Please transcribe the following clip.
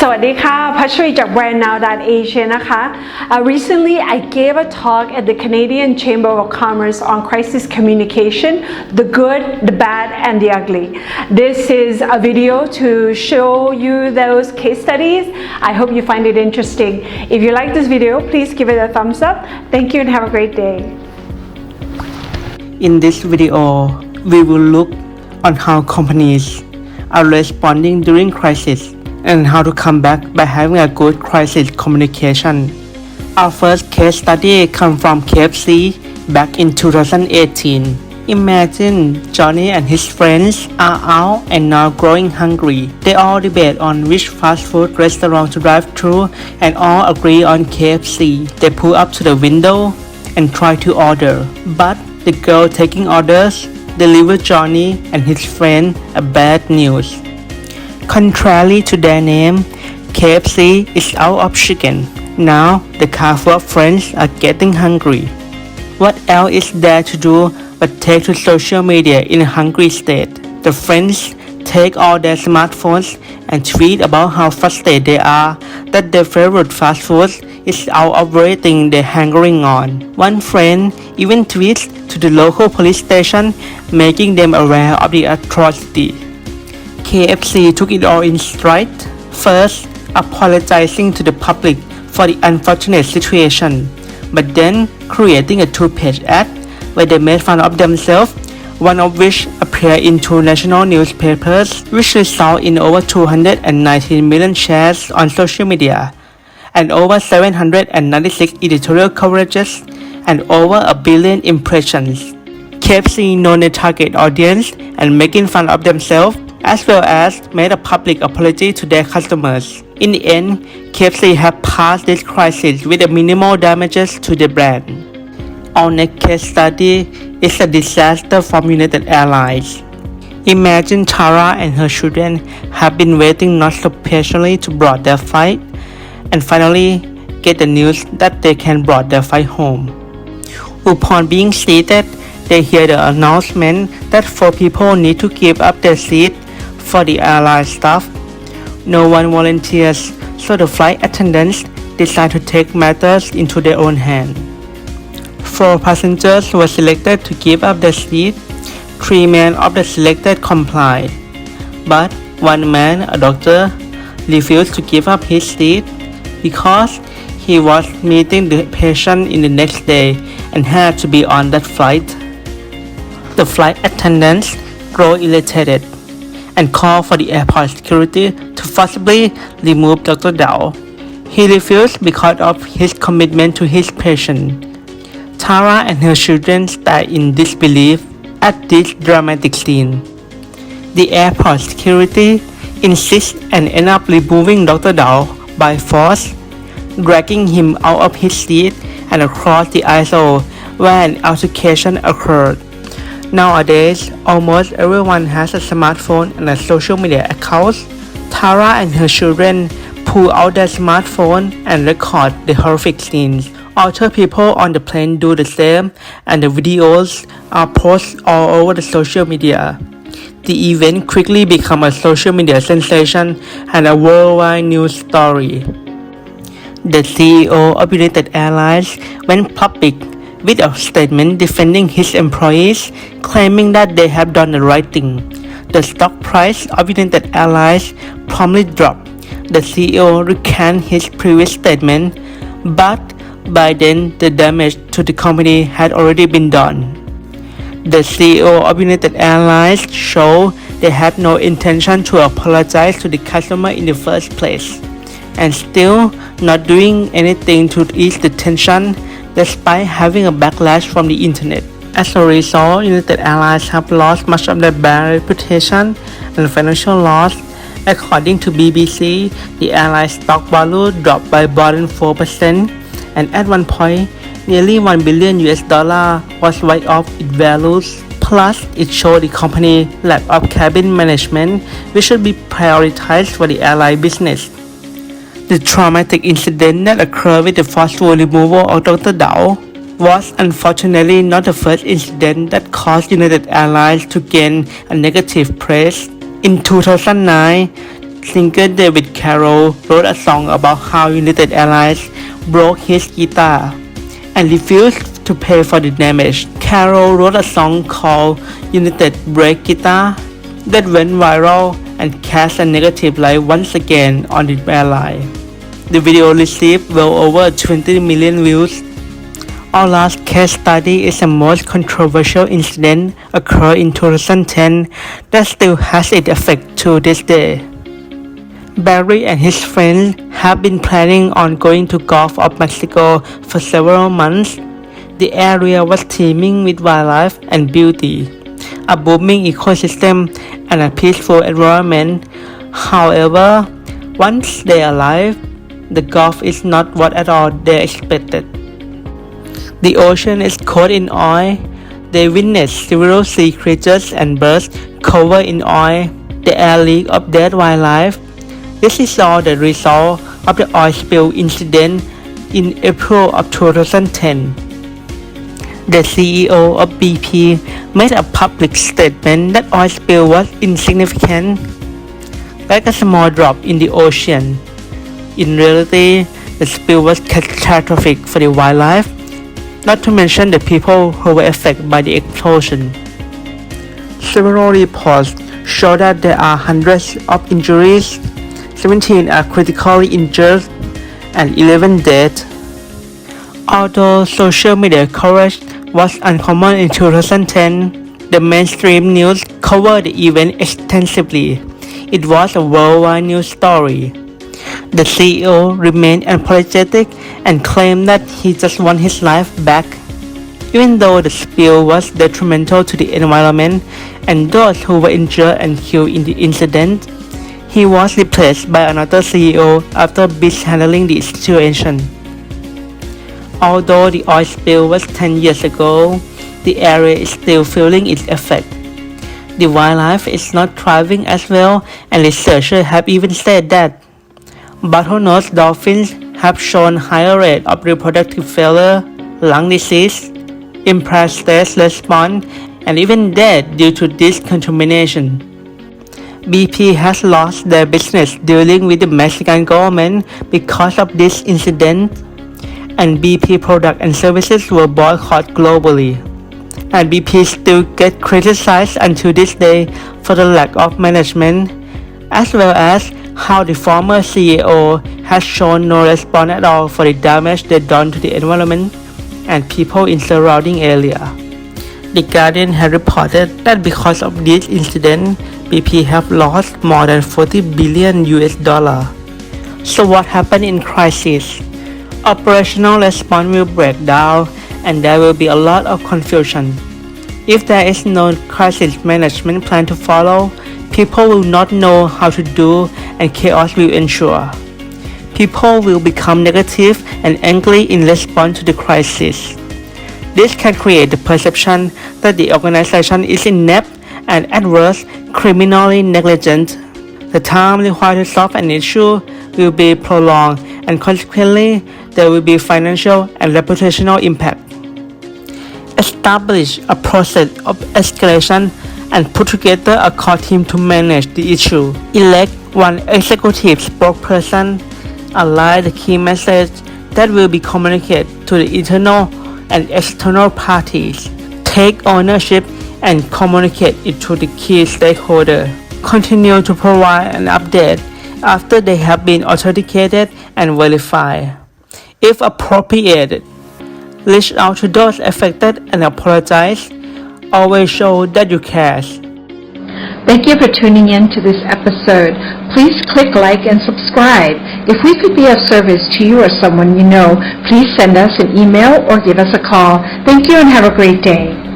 สวัสดีค่ะพัชรีจาก Brand Now Asia นะคะ Uh, recently I gave a talk at the Canadian Chamber of Commerce on crisis communication the good the bad and the ugly this is a video to show you those case studies I hope you find it interesting if you like this video please give it a thumbs up thank you and have a great day In this video, we will look on how companies are responding during crisis and how to come back by having a good crisis communication. Our first case study comes from KFC back in 2018. Imagine Johnny and his friends are out and now growing hungry. They all debate on which fast food restaurant to drive through and all agree on KFC. They pull up to the window and try to order. But the girl taking orders deliver Johnny and his friend a bad news. Contrary to their name, KFC is out of chicken. Now the car full of friends are getting hungry. What else is there to do but take to social media in a hungry state? The friends take all their smartphones and tweet about how frustrated they are that their favorite fast food is out of rating they're hungering on. One friend even tweets to the local police station making them aware of the atrocity. KFC took it all in stride, first apologizing to the public for the unfortunate situation, but then creating a two-page ad where they made fun of themselves, one of which appeared in two national newspapers, which resulted in over 219 million shares on social media, and over 796 editorial coverages, and over a billion impressions. KFC known their target audience and making fun of themselves, as well as made a public apology to their customers. In the end, KFC have passed this crisis with minimal damages to the brand. Our next case study is a disaster from United Airlines. Imagine Tara and her children have been waiting not so patiently to board their flight and finally get the news that they can board their flight home. Upon being seated, they hear the announcement that four people need to give up their seat for the airline staff. No one volunteers, so the flight attendants decide to take matters into their own hands. Four passengers were selected to give up their seat. Three men of the selected complied, but one man, a doctor, refused to give up his seat because he was meeting the patient in the next day and had to be on that flight. The flight attendants grow irritated and call for the airport security to forcibly remove Dr. Dao. He refused because of his commitment to his patient. Tara and her children stay in disbelief at this dramatic scene. The airport security insists and end up removing Dr. Dao by force, dragging him out of his seat and across the aisle where an altercation occurred. Nowadays, almost everyone has a smartphone and a social media account. Tara and her children pull out their smartphone and record the horrific scenes. Other people on the plane do the same, and the videos are posted all over the social media. The event quickly became a social media sensation and a worldwide news story. The CEO of United Airlines went public with a statement defending his employees, claiming that they have done the right thing. The stock price of United Airlines promptly dropped. The CEO recanted his previous statement, but by then the damage to the company had already been done. The CEO of United Airlines showed they had no intention to apologize to the customer in the first place, and still not doing anything to ease the tension despite having a backlash from the internet. As a result, United Airlines have lost much of their bad reputation and financial loss. According to BBC, the airline's stock value dropped by more than 4%, and at one point, nearly 1 billion US dollar was wiped off its values. Plus, it showed the company lack of cabin management, which should be prioritized for the airline business. The traumatic incident that occurred with the forceful removal of Dr. Dao was unfortunately not the first incident that caused United Airlines to gain a negative press. In 2009, singer David Carroll wrote a song about how United Airlines broke his guitar and refused to pay for the damage. Carroll wrote a song called United Break Guitar that went viral and cast a negative light once again on the airline. The video received well over 20 million views. Our last case study is the most controversial incident occurred in 2010 that still has its effect to this day. Barry and his friends have been planning on going to Gulf of Mexico for several months. The area was teeming with wildlife and beauty, a booming ecosystem, and a peaceful environment. However, once they arrive, the Gulf is not what at all they expected. The ocean is coated in oil. They witnessed several sea creatures and birds covered in oil. The air leak of dead wildlife. This is all the result of the oil spill incident in April of 2010. The CEO of BP made a public statement that oil spill was insignificant, like a small drop in the ocean. In reality, the spill was catastrophic for the wildlife, not to mention the people who were affected by the explosion. Several reports show that there are hundreds of injuries, 17 are critically injured, and 11 dead. Although social media coverage was uncommon in 2010, the mainstream news covered the event extensively. It was a worldwide news story. The CEO remained apologetic and claimed that he just won his life back. Even though the spill was detrimental to the environment and those who were injured and killed in the incident, he was replaced by another CEO after mishandling the situation. Although the oil spill was 10 years ago, the area is still feeling its effect. The wildlife is not thriving as well, and researchers have even said that bottlenose dolphins have shown higher rate of reproductive failure, lung disease, impaired stress response, and even death due to this contamination. BP has lost their business dealing with the Mexican government because of this incident, and BP products and services were boycotted globally. And BP still get criticized until this day for the lack of management, as well as how the former CEO has shown no response at all for the damage they done to the environment and people in surrounding area. The Guardian had reported that because of this incident, BP have lost more than 40 billion US dollar. So what happened in crisis? Operational response will break down and there will be a lot of confusion. If there is no crisis management plan to follow, people will not know how to do and chaos will ensue. People will become negative and angry in response to the crisis. This can create the perception that the organization is inept and adverse, criminally negligent. The time required to solve an issue will be prolonged and consequently there will be financial and reputational impact. Establish a process of escalation and put together a core team to manage the issue. Elect one executive spokesperson. Align the key message that will be communicated to the internal and external parties. Take ownership and communicate it to the key stakeholder. Continue to provide an update after they have been authenticated and verified. If appropriate, reach out to those affected and apologize. Always show that you care. Thank you for tuning in to this episode. Please click like and subscribe. If we could be of service to you or someone you know, please send us an email or give us a call. Thank you and have a great day.